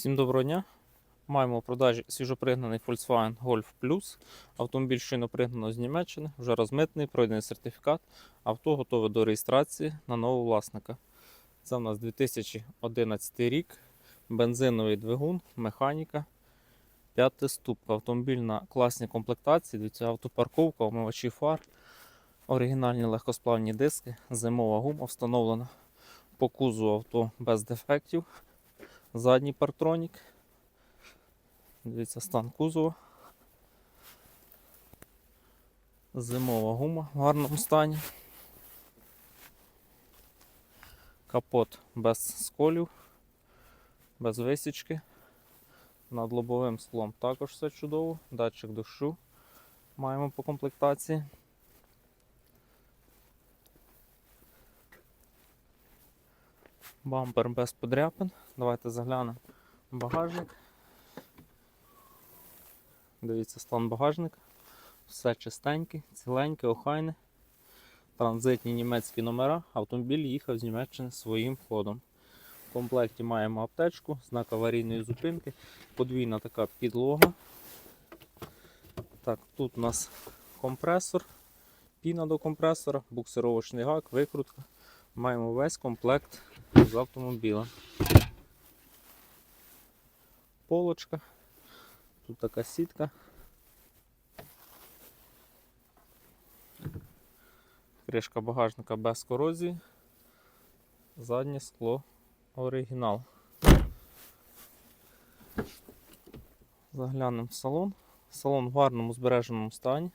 Всім доброго дня. Маємо у продажі свіжопригнаний Volkswagen Golf Plus. Автомобіль щойно пригнано з Німеччини, вже розмитний, пройдений сертифікат. Авто готове до реєстрації на нового власника. Це у нас 2011 рік, бензиновий двигун, механіка, п'ята ступка. Автомобіль на класній комплектації. Дивіться, автопарковка, омивачі фар, оригінальні легкосплавні диски, зимова гума встановлена по кузову авто без дефектів. Задній партронік. Дивіться, стан кузова. Зимова гума в гарному стані. Капот без сколів, без висічки. Над лобовим склом також все чудово. Датчик дощу маємо по комплектації. Бампер без подряпин. Давайте заглянемо в багажник. Дивіться стан багажника. Все чистеньке, ціленьке, охайне. Транзитні німецькі номера. Автомобіль їхав з Німеччини своїм ходом. В комплекті маємо аптечку, знак аварійної зупинки, подвійна така підлога. Так, тут у нас компресор, піна до компресора, буксировочний гак, викрутка. Маємо весь комплект з автомобіля. Полочка. Тут така сітка. Кришка багажника без корозії. Заднє скло оригінал. Заглянемо в салон. Салон в гарному збереженому стані.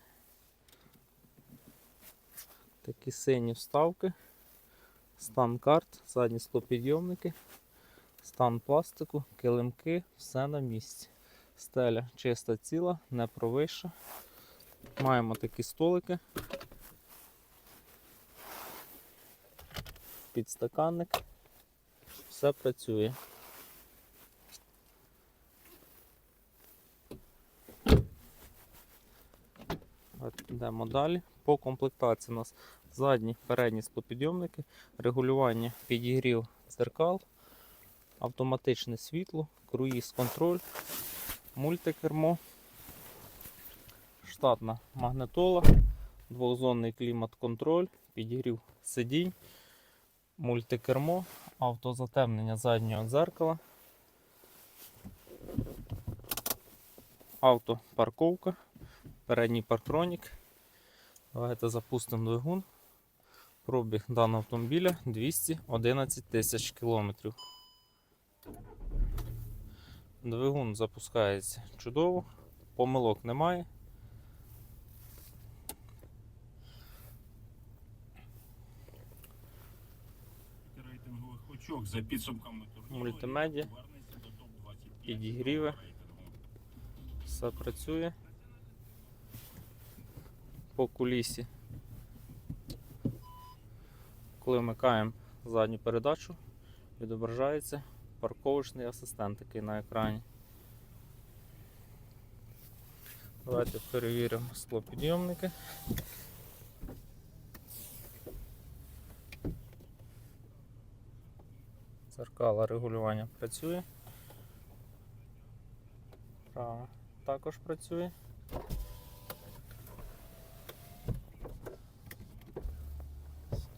Такі сині вставки. Стан карт, задні склопідйомники, стан пластику, килимки, все на місці. Стеля чиста ціла, не провища. Маємо такі столики. Підстаканник. Все працює. Йдемо далі. По комплектації у нас задні передні склопідйомники, регулювання підігрів дзеркал, автоматичне світло, круїз контроль, мультикермо, штатна магнитола, двохзонний клімат-контроль, підігрів сидінь, мультикермо, автозатемнення заднього дзеркала, автопарковка, передній партронік. Давайте запустимо двигун. Пробіг даного автомобіля 211 тисяч кілометрів. Двигун запускається чудово, помилок немає. рейтингових очок за підсумками турніру. Мультимедіа, повернеться до топ-25 підігріви. Все працює. По кулісі. Коли вмикаємо задню передачу, відображається парковочний асистент такий на екрані. Давайте перевіримо склопідйомники. Зеркала регулювання працює. Права також працює.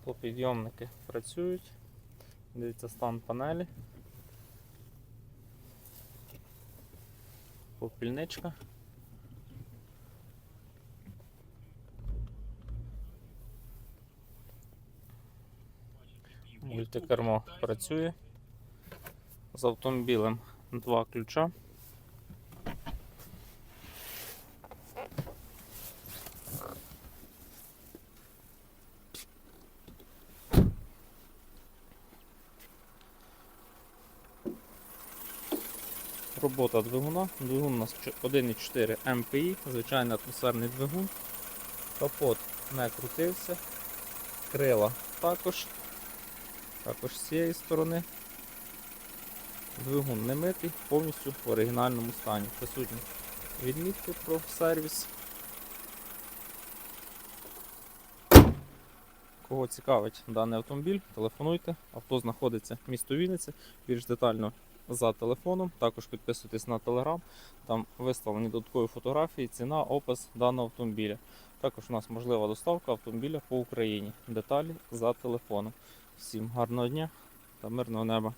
Склопідйомники працюють. Дивіться стан панелі. Попільничка. Мультикермо працює. З автомобілем два ключа. Робота двигуна. Двигун у нас 1,4 МПІ, звичайний атмосферний двигун. Капот не крутився. Крила також. Також з цієї сторони. Двигун не митий, повністю в оригінальному стані. Присутні відмітки про сервіс. Кого цікавить даний автомобіль, телефонуйте. Авто знаходиться в місто Вінниця. Більш детально за телефоном. Також підписуйтесь на телеграм. Там виставлені додаткові фотографії, ціна, опис даного автомобіля. Також у нас можлива доставка автомобіля по Україні. Деталі за телефоном. Всім гарного дня та мирного неба.